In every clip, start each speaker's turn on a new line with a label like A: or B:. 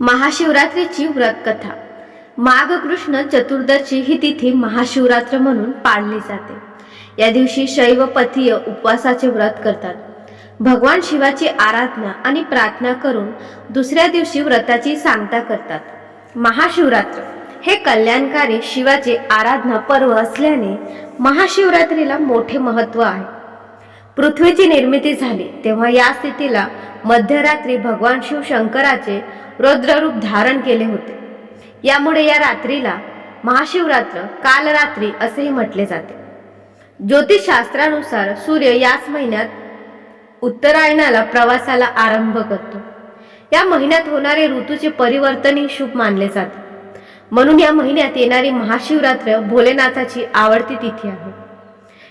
A: महाशिवरात्रीची व्रतकथा. माघ कृष्ण चतुर्दशी ही तिथी महाशिवरात्र म्हणून पाळली जाते. या दिवशी शैव पथीय उपवासाचे व्रत करतात. भगवान शिवाची आराधना आणि प्रार्थना करून दुसऱ्या दिवशी व्रताची सांगता करतात. महाशिवरात्र हे कल्याणकारी शिवाचे आराधना पर्व असल्याने महाशिवरात्रीला मोठे महत्त्व आहे. पृथ्वीची निर्मिती झाली तेव्हा या स्थितीला मध्यरात्री भगवान शिव शंकराचे रुद्ररूप धारण केले होते. यामुळे या रात्रीला महाशिवरात्र कालरात्री असेही म्हटले जाते. ज्योतिषशास्त्रानुसार सूर्य याच महिन्यात उत्तरायणाला प्रवासाला आरंभ करतो. या महिन्यात होणारे ऋतूचे परिवर्तनही शुभ मानले जाते. म्हणून या महिन्यात येणारी महाशिवरात्र भोलेनाथाची आवडती तिथी आहे.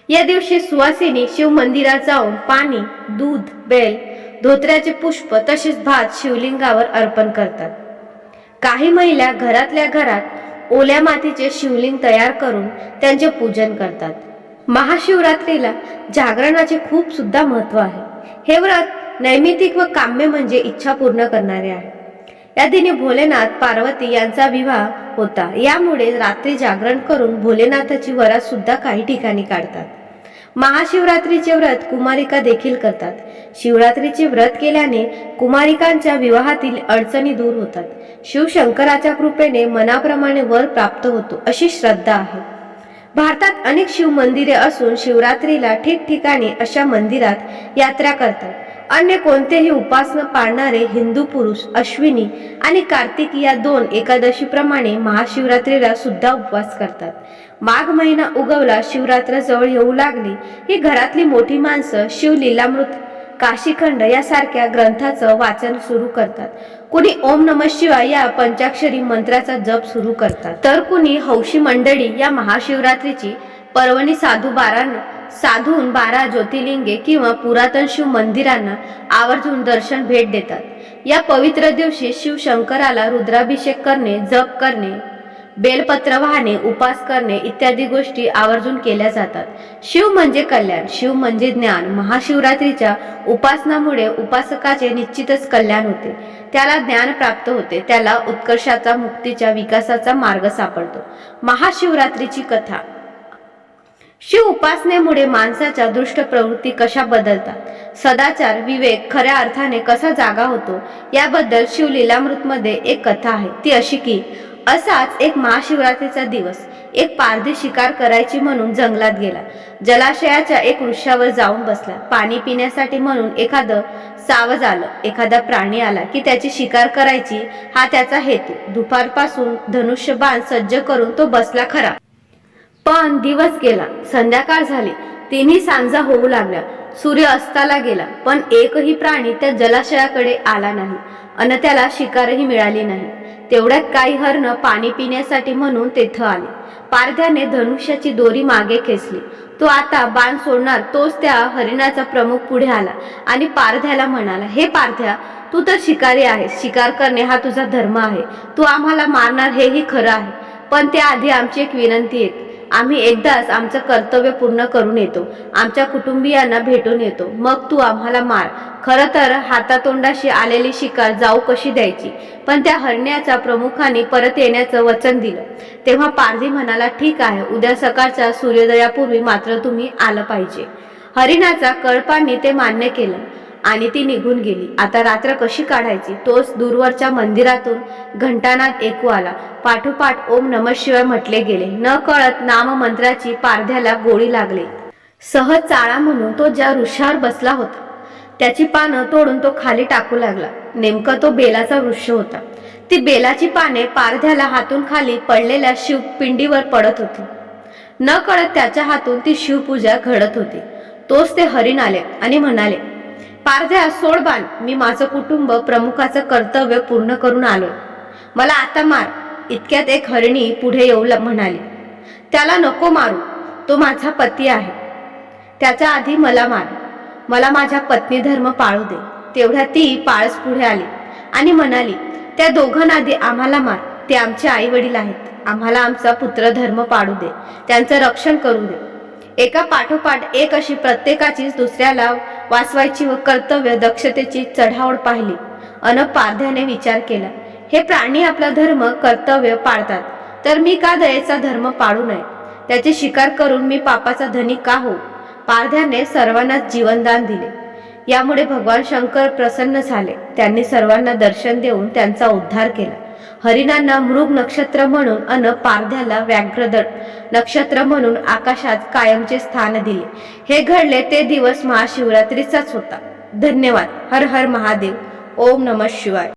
A: या दिवशी सुवासिनी शिव मंदिरात जाऊन पाणी दूध बेल धोत्र्याचे पुष्प तसेच भात शिवलिंगावर अर्पण करतात. काही महिला घरातल्या घरात ओल्या मातीचे शिवलिंग तयार करून त्यांचे पूजन करतात. महाशिवरात्रीला जागरणाचे खूप सुद्धा महत्त्व आहे. हे व्रत नैमितिक व काम्य म्हणजे इच्छा पूर्ण करणारे आहे. या दिनी भोलेनाथ पार्वती यांचा विवाह होता. यामुळे रात्री जागरण करून भोलेनाथाची वरात सुद्धा काही ठिकाणी काढतात. महाशिवरात्रीचे व्रत कुमारिका देखील करतात. शिवरात्रीचे व्रत केल्याने कुमारिकांच्या विवाहातील अडचणी दूर होतात. शिवशंकराच्या कृपेने मनाप्रमाणे वर प्राप्त होतो अशी श्रद्धा आहे. भारतात अनेक शिव मंदिरे असून शिवरात्रीला ठिकठिकाणी अशा मंदिरात यात्रा करतात. अन्य कोणतेही उपासना पाळणारे हिंदू पुरुष अश्विनी आणि कार्तिक या दोन एकादशीप्रमाणे महाशिवरात्रीला सुद्धा उपवास करतात. माघ महिना उगवला शिवरात्र जवळ येऊ लागली. ही घरातली मोठी माणसं शिवलीलामृत काशीखंड यासारख्या ग्रंथाचं वाचन सुरू करतात. कुणी ओम नम शिवाय या पंचाक्षरी मंत्राचा जप सुरू करतात. तर कुणी हौशी मंडळी या महाशिवरात्रीची पर्वणी साधू बारा साधून बारा ज्योतिर्लिंगे किंवा पुरातन शिव मंदिरांना आवर्जून दर्शन भेट देतात. या पवित्र दिवशी शिव शंकराला रुद्राभिषेक करणे जप करणे बेलपत्र वाहणे उपास करणे इत्यादी गोष्टी आवर्जून केल्या जातात. शिव म्हणजे कल्याण शिव म्हणजे ज्ञान. महाशिवरात्रीच्या उपासनामुळे उपासकाचे निश्चितच कल्याण होते. त्याला ज्ञान प्राप्त होते. त्याला उत्कर्षाचा मुक्तीच्या विकासाचा मार्ग सापडतो. महाशिवरात्रीची कथा. शिव उपासनेमुळे माणसाच्या दृष्ट प्रवृत्ती कशा बदलतात? सदाचार विवेक खऱ्या अर्थाने कसा जागा होतो? याबद्दल शिवलीलामृतमध्ये एक कथा आहे. ती अशी की असाच एक महाशिवरात्रीचा दिवस एक पारधी शिकार करायची म्हणून जंगलात गेला. जलाशयाच्या एक वृक्षावर जाऊन बसला. पाणी पिण्यासाठी म्हणून एखादं सावज आलं. एखादा प्राणी आला की त्याची शिकार करायची हा त्याचा हेतू. दुपारपासून धनुष्यबाण सज्ज करून तो बसला खरा. पण दिवस गेला. संध्याकाळ झाली. तिन्ही सांजा होऊ लागल्या. सूर्य अस्ताला गेला पण एकही प्राणी त्या जलाशयाकडे आला नाही अन त्याला शिकारही मिळाली नाही. तेवढ्यात काही हरण पाणी पिण्यासाठी म्हणून तेथं आले. पारध्याने धनुष्याची दोरी मागे खेचली. तो आता बाण सोडणार तोच त्या हरिणाचा प्रमुख पुढे आला आणि पारध्याला म्हणाला हे पारध्या तू तर शिकारी आहेस. शिकार करणे हा तुझा धर्म आहे. तू आम्हाला मारणार हेही खरं आहे. पण त्याआधी आमची एक विनंती आहे. आम्ही एकदाच आमचं कर्तव्य पूर्ण करून येतो. आमच्या कुटुंबियांना भेटून येतो. मग तू आम्हाला मार. खरं तर हातातोंडाशी आलेली शिकार जाऊ कशी द्यायची? पण त्या हरण्याच्या प्रमुखाने परत येण्याचं वचन दिलं. तेव्हा पारधी म्हणाला ठीक आहे. उद्या सकाळच्या सूर्योदयापूर्वी मात्र तुम्ही आलं पाहिजे. हरिणाचा कळपांनी ते मान्य केलं. आणि ती निघून गेली. आता रात्र कशी काढायची? तोच दूरवरच्या मंदिरातून घंटानाद ऐकू आला. पाठोपाठ ओम नम शिवाय म्हटले गेले. न कळत नाम मंत्राची पारध्याला गोळी लागली. सहज चाळा म्हणून तो ज्या वृक्षावर बसला होता त्याची पानं तोडून तो खाली टाकू लागला. नेमका तो बेलाचा वृक्ष होता. ती बेलाची पाने पारध्याला हातून खाली पडलेल्या शिवपिंडीवर पडत होती. न कळत त्याच्या हातून ती शिवपूजा घडत होती. तोच ते हरिण आले आणि म्हणाले पारध्या सोड बाण मी माझं कुटुंब प्रमुखाचं कर्तव्य पूर्ण करून आलो मला आता मार इतक्यात एक हरिणी पुढे येऊ ल- म्हणाली. त्याला नको मारू तो माझा पती आहे. त्याच्या आधी मला मार मला माझ्या पत्नी धर्म पाळू दे. तेवढ्या ती पाळस पुढे आली आणि म्हणाली त्या दोघांना आधी आम्हाला मार ते आमचे आई वडील आहेत. आम्हाला आमचा पुत्र धर्म पाडू दे. त्यांचं रक्षण करू दे. एका पाठोपाठ एक अशी प्रत्येकाचीच दुसऱ्याला वाचवायची व कर्तव्य दक्षतेची चढावड पाहिली. अन पारध्याने विचार केला हे प्राणी आपला धर्म कर्तव्य पाळतात. तर मी का दयेचा धर्म पाळू नये? त्याची शिकार करून मी पापाचा धनी का हो पारध्याने सर्वांनाच जीवनदान दिले. यामुळे भगवान शंकर प्रसन्न झाले. त्यांनी सर्वांना दर्शन देऊन त्यांचा उद्धार केला. हरिणांना मृग नक्षत्र म्हणून अन पारध्याला व्याघ्रदळ नक्षत्र म्हणून आकाशात कायमचे स्थान दिले. हे घडले ते दिवस महाशिवरात्रीचाच होता. धन्यवाद. हर हर महादेव. ओम नम शिवाय.